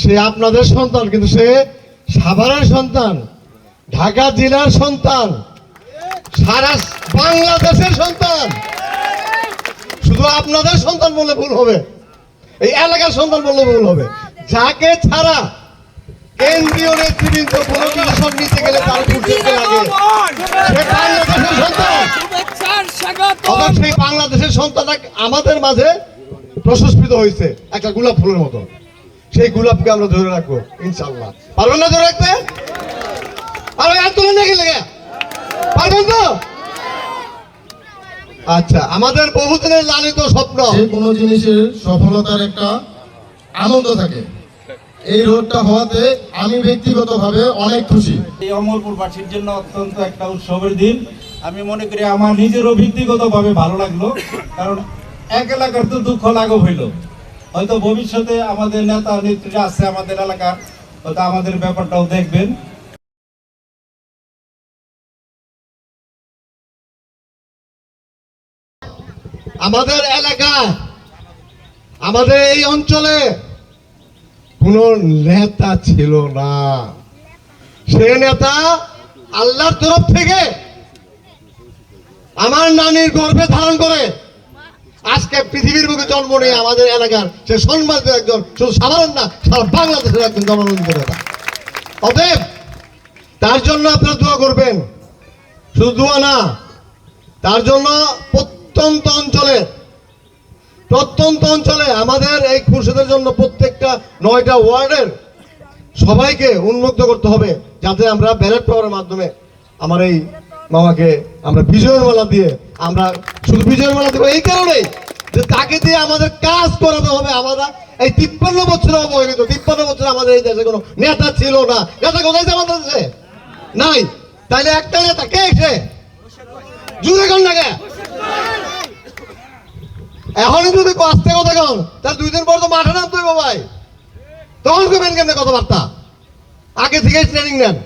সে আপনাদের সন্তান, কিন্তু সে সাভারের সন্তান, ঢাকা জেলার সন্তান, সারা বাংলাদেশের সন্তান। শুধু আপনাদের সন্তান বললে ভুল হবে, এই এলাকার সন্তান বললে ভুল হবে। যাকে ছাড়া কেন্দ্রীয় নেতৃবৃন্দ কোনো ডিসিশন নিতে গেলে তার সন্তান। সেই বাংলাদেশের সন্তান আমাদের মাঝে প্রশস্পিত হয়েছে, একটা গোলাপ ফুলের মতো। সেই গোলাপকে আমরা ধরে রাখব ইনশাল্লাহ পারবেন না ধরে রাখতে? আর ওই আন্দোলন নাকি লেগে পারবেন তো? আচ্ছা আমাদের বহুদিনের লালিত স্বপ্ন। যে কোনো জিনিসের সফলতার একটা আনন্দ থাকে। এই রোডটা হওয়াতে আমি ব্যক্তিগতভাবে অনেক খুশি। এই অমরপুরবাসীর জন্য অত্যন্ত একটা উৎসবের দিন। আমি মনে করি আমার নিজেরও ব্যক্তিগতভাবে ভালো লাগল কারণ এক এলাকার তো দুঃখ লাঘব হইল। হয়তো ভবিষ্যতে আমাদের নেতা নেত্রীরা আছে আমাদের এলাকার, হয়তো আমাদের ব্যাপারটাও দেখবেন। আমাদের এলাকা, আমাদের এই অঞ্চলে কোন নেতা ছিল না। সে নেতা আল্লাহর তরফ থেকে আমার নানির গর্ভে ধারণ করে আজকে পৃথিবীর বুকে জন্ম নিয়ে আমাদের এলাকার। সে সম্মানিত একজন, শুধু সাধারণ না, সারা বাংলাদেশের একজন জননন্দিত অতএব, তার জন্য আপনারা দোয়া করবেন। শুধু দোয়া না, তার জন্য প্রত্যন্ত অঞ্চলে প্রত্যন্ত অঞ্চলে আমাদের এই খুরশেদের জন্য প্রত্যেকটা নয়টা ওয়ার্ডের সবাইকে উন্মুক্ত করতে হবে, যাতে আমরা ব্যালট পাওয়ার মাধ্যমে আমার এই মামাকে আমরা বিজয়ের মালা দিয়ে আমরা শুধু বিজয়ের মালা দেবো। এই কারণে যে তাকে দিয়ে আমাদের কাজ করাতে হবে আমরা এই তিপ্পান্ন বছর অবহেলিত, তিপ্পান্ন বছর আমাদের এই দেশে কোনো নেতা ছিল না। নেতা কোথায় আমাদের দেশে? নাই। তাইলে একটা নেতা কে এসে জুড়ে কোন লাগে এখনই যদি আসতে কথা কন তাহলে দুই দিন পর তো মাঠে নামতে হইব ভাই। তখন করবেন কেমনে কথাবার্তা? আগে থেকে ট্রেনিং নেন।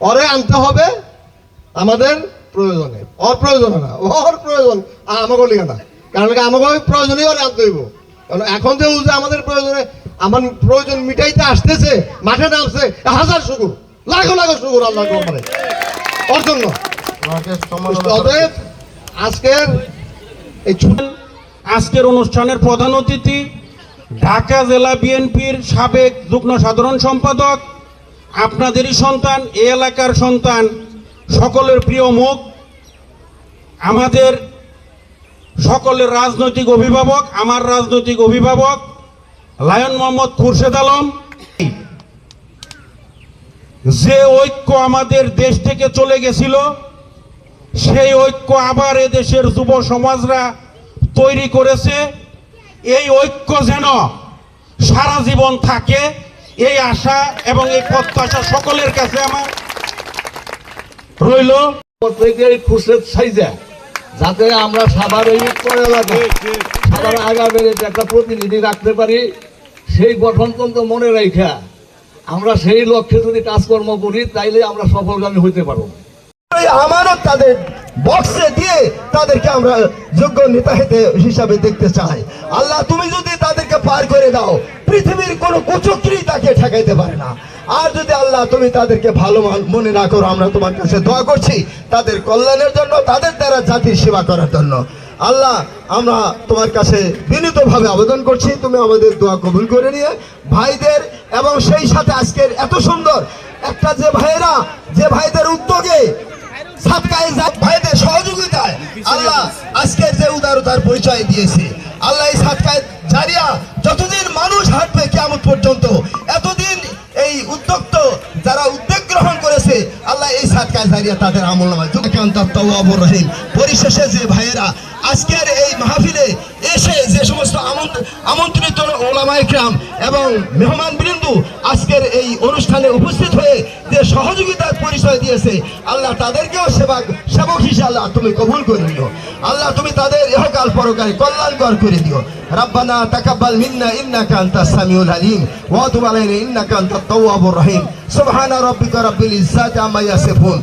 পরে আনতে হবে আমাদের প্রয়োজনে ওর প্রয়োজনে না ওর প্রয়োজন আর আমাকে লিখে না। কারণ কি আমাকে প্রয়োজনেই ওরে আনতে হইব কারণ এখন যে যে আমাদের প্রয়োজনে আমার প্রয়োজন মিটাইতে আসতেছে মাঠে নামছে হাজার শুকুর লাখো লাখো শুকুর আল্লাহ করে ওর জন্য। অতএব আজকের এই ছোট আজকের অনুষ্ঠানের প্রধান অতিথি ঢাকা জেলা বিএনপির সাবেক যুগ্ম সাধারণ সম্পাদক আপনাদেরই সন্তান এ এলাকার সন্তান সকলের প্রিয় মুখ, আমাদের সকলের রাজনৈতিক অভিভাবক, আমার রাজনৈতিক অভিভাবক, লায়ন মোহাম্মদ খুরশেদ আলম। যে ঐক্য আমাদের দেশ থেকে চলে গেছিল, সেই ঐক্য আবার এদেশের যুব সমাজরা তৈরি করেছে। এই ঐক্য যেন সারা জীবন থাকে, এই আশা এবং এই প্রত্যাশা সকলের কাছে আমার। রইল প্রত্যেকের খুশরের সাইজে। যাতে আমরা সাভার এই এলাকায় সাভার আগামের একটা প্রতিনিধি রাখতে পারি সেই গঠনতন্ত্র মনে রেখা আমরা সেই লক্ষ্যে যদি কাজকর্ম করি তাইলে আমরা সফলগামী হইতে পারব। আমানত তাদের বক্সে দিয়ে তাদেরকে আমরা যোগ্য নেতা হিসাবে দেখতে চাই। আল্লাহ তুমি যদি তাদেরকে পার করে দাও পৃথিবীর কোনো কুচক্রি তাকে ঠেকাইতে পারে না। আর যদি আল্লাহ তুমি তাদেরকে ভালো মনে না করো, আমরা তোমার কাছে দোয়া করছি, তাদের কল্যাণের জন্য, তাদের দ্বারা জাতির সেবা করার জন্য। আল্লাহ, আমরা তোমার কাছে বিনীতভাবে আবেদন করছি, তুমি আমাদের দোয়া কবুল করে নিয়ে ভাইদের এবং সেই সাথে আজকের এত সুন্দর একটা যে ভাইয়েরা, যে ভাইদের উদ্যোগে ভাইদের সহযোগিতায় আল্লাহ আজকে যে উদারতার পরিচয় দিয়েছে, আল্লাহ এই সাতকায় জারিয়া যতদিন মানুষ হাঁটবে কেমন জারিয়া তাদের আমল নামায়। রহিম। পরিশেষে যে ভাইয়েরা আজকের এই মাহফিলে এসে যে সমস্ত আমন্ত- আমন্ত্রিত ওলামায় ইকরাম এবং মেহমান বৃন্দু আজকের এই অনুষ্ঠানে উপস্থিত হয়ে সহযোগিতার পরিচয় দিয়েছে। আল্লাহ তাদেরকেও সেবা সেবক হিসেবে তুমি কবুল করে দিও আল্লাহ তুমি তাদের ইহকাল পরকালে কল্যাণকর করে দিও। রাব্বানা তাকাব্বাল মিন্না ইন্নাকা আনতাস সামিউল আলিম। ওয়া তুব আলাইনা ইন্নাকা আনতাত তাওয়াবুর রহিম। সুবহানা রাব্বিকা রাব্বিল ইজ্জাতি আম্মা ইয়াসিফুন।